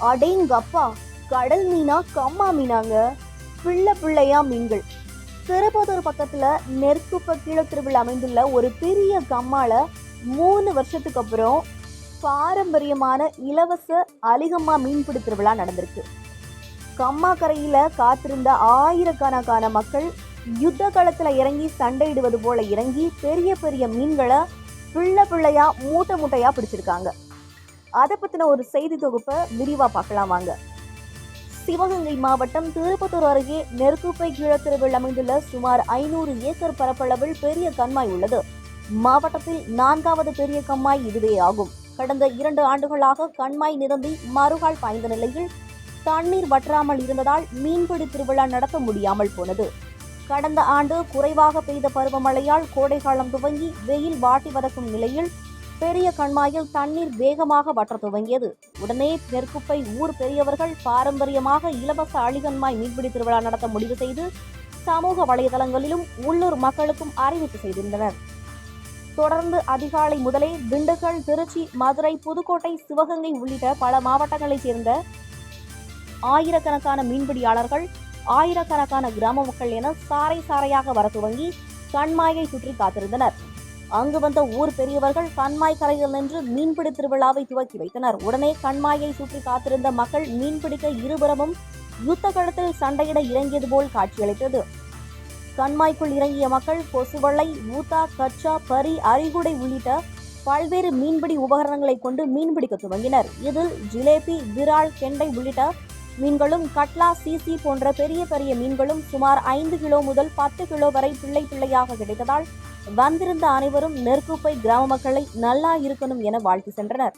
அடேங்கப்பா கடல் மீனா கம்மா மீனாங்க. பிள்ளை பிள்ளையா மீன்கள். திருப்பத்தூர் பக்கத்துல நெற்குப்ப கீழத்திருவில் அமைந்துள்ள ஒரு பெரிய கம்மால மூணு வருஷத்துக்கு அப்புறம் பாரம்பரியமான இலவச அலிகம்மா மீன்பிடி திருவிழா நடந்திருக்கு. கம்மா கரையில காத்திருந்த ஆயிரக்கணக்கான மக்கள் யுத்த காலத்துல இறங்கி சண்டையிடுவது போல இறங்கி பெரிய பெரிய மீன்களை பிள்ளை பிள்ளையா மூட்டை மூட்டையா பிடிச்சிருக்காங்க. அதை பற்றின ஒரு செய்தி தொகுப்பை விரிவாக பார்க்கலாம் வாங்க. சிவகங்கை மாவட்டம் திருப்பத்தூர் அருகே நெருக்குப்பை கீழத்திருவில் அமைந்துள்ள சுமார் ஐநூறு ஏக்கர் பரப்பளவில் பெரிய கண்மாய் உள்ளது. மாவட்டத்தில் நான்காவது பெரிய கண்மாய் இதுவே ஆகும். கடந்த இரண்டு ஆண்டுகளாக கண்மாய் நிரம்பி மறுகால் பாய்ந்த நிலையில் தண்ணீர் வற்றாமல் இருந்ததால் மீன்பிடி திருவிழா நடத்த முடியாமல் போனது. கடந்த ஆண்டு குறைவாக பெய்த பருவமழையால் கோடைக்காலம் துவங்கி வெயில் வாட்டி வதக்கும் நிலையில் பெரிய கண்மாயில் தண்ணீர் வேகமாக வற்ற துவங்கியது. உடனே நெற்குப்பை ஊர் பெரியவர்கள் பாரம்பரியமாக இலவச அழிகண்மாய் மீன்பிடி திருவிழா நடத்த முடிவு செய்து சமூக வலைதளங்களிலும் உள்ளூர் மக்களுக்கும் அறிவிப்பு செய்திருந்தனர். தொடர்ந்து அதிகாலை முதலே திண்டுக்கல் திருச்சி மதுரை புதுக்கோட்டை சிவகங்கை உள்ளிட்ட பல மாவட்டங்களைச் சேர்ந்த ஆயிரக்கணக்கான மீன்பிடியாளர்கள் ஆயிரக்கணக்கான கிராம மக்கள் என சாறை சாறையாக வர துவங்கி கண்மாயை சுற்றி காத்திருந்தனர். அங்கு வந்த ஊர் பெரியவர்கள் கண்மாய் கரையில் நின்று மீன்பிடி திருவிழாவை துவக்கி வைத்தனர். உடனே கண்மாயை சுற்றி காத்திருந்த மக்கள் மீன்பிடிக்க இருபுறமும் யுத்த களத்தில் சண்டையிட இறங்கியது போல் காட்சியளித்தது. கண்மாய்க்குள் இறங்கிய மக்கள் கொசுவளை ஊத்தா கச்சா பரி அரிகுடை உள்ளிட்ட பல்வேறு மீன்பிடி உபகரணங்களை கொண்டு மீன்பிடிக்க துவங்கினர். இதில் ஜிலேபி விரால் கெண்டை உள்ளிட்ட மீன்களும் கட்லா சீசி போன்ற பெரிய பெரிய மீன்களும் சுமார் ஐந்து கிலோ முதல் பத்து கிலோ வரை பிள்ளை பிள்ளையாக கிடைத்ததால் வந்திருந்த அனைவரும் நெற்குப்பை கிராம மக்களை நல்லா இருக்கணும் என வாழ்த்து சென்றனர்.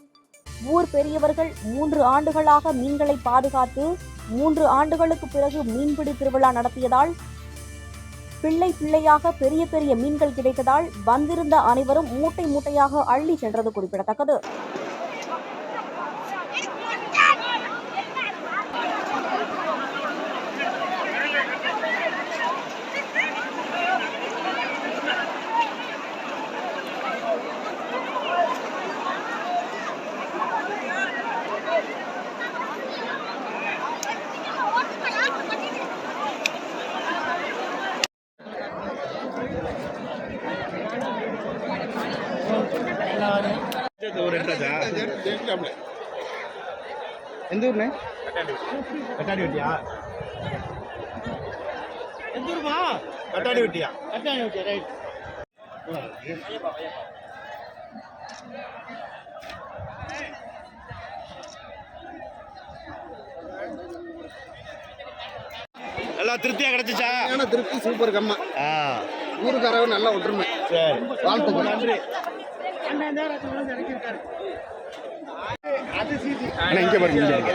ஊர் பெரியவர்கள் மூன்று ஆண்டுகளாக மீன்களை பாதுகாத்து மூன்று ஆண்டுகளுக்கு பிறகு மீன்பிடி திருவிழா நடத்தியதால் பிள்ளை பிள்ளையாக பெரிய பெரிய மீன்கள் கிடைத்ததால் வந்திருந்த அனைவரும் மூட்டை மூட்டையாக அள்ளி சென்றது குறிப்பிடத்தக்கது. எடுத்தாச்சா எந்த ஊர்ண்ணே கட்டாடி. வெட்டியா? எந்த ஊருமா? கட்டாடி வெட்டியா? கட்டாடி வெட்டியா? ரைட். நல்லா திருப்தியா கிடைச்சிச்சா? திருப்தி சூப்பர் கம்மா. ஆ. ஊருக்காரவ நல்ல ஒற்றுமை. சரி. வாழ்த்துக்கள். நன்றி. இங்க பாருங்க பாருங்க.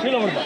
கீழே வருதா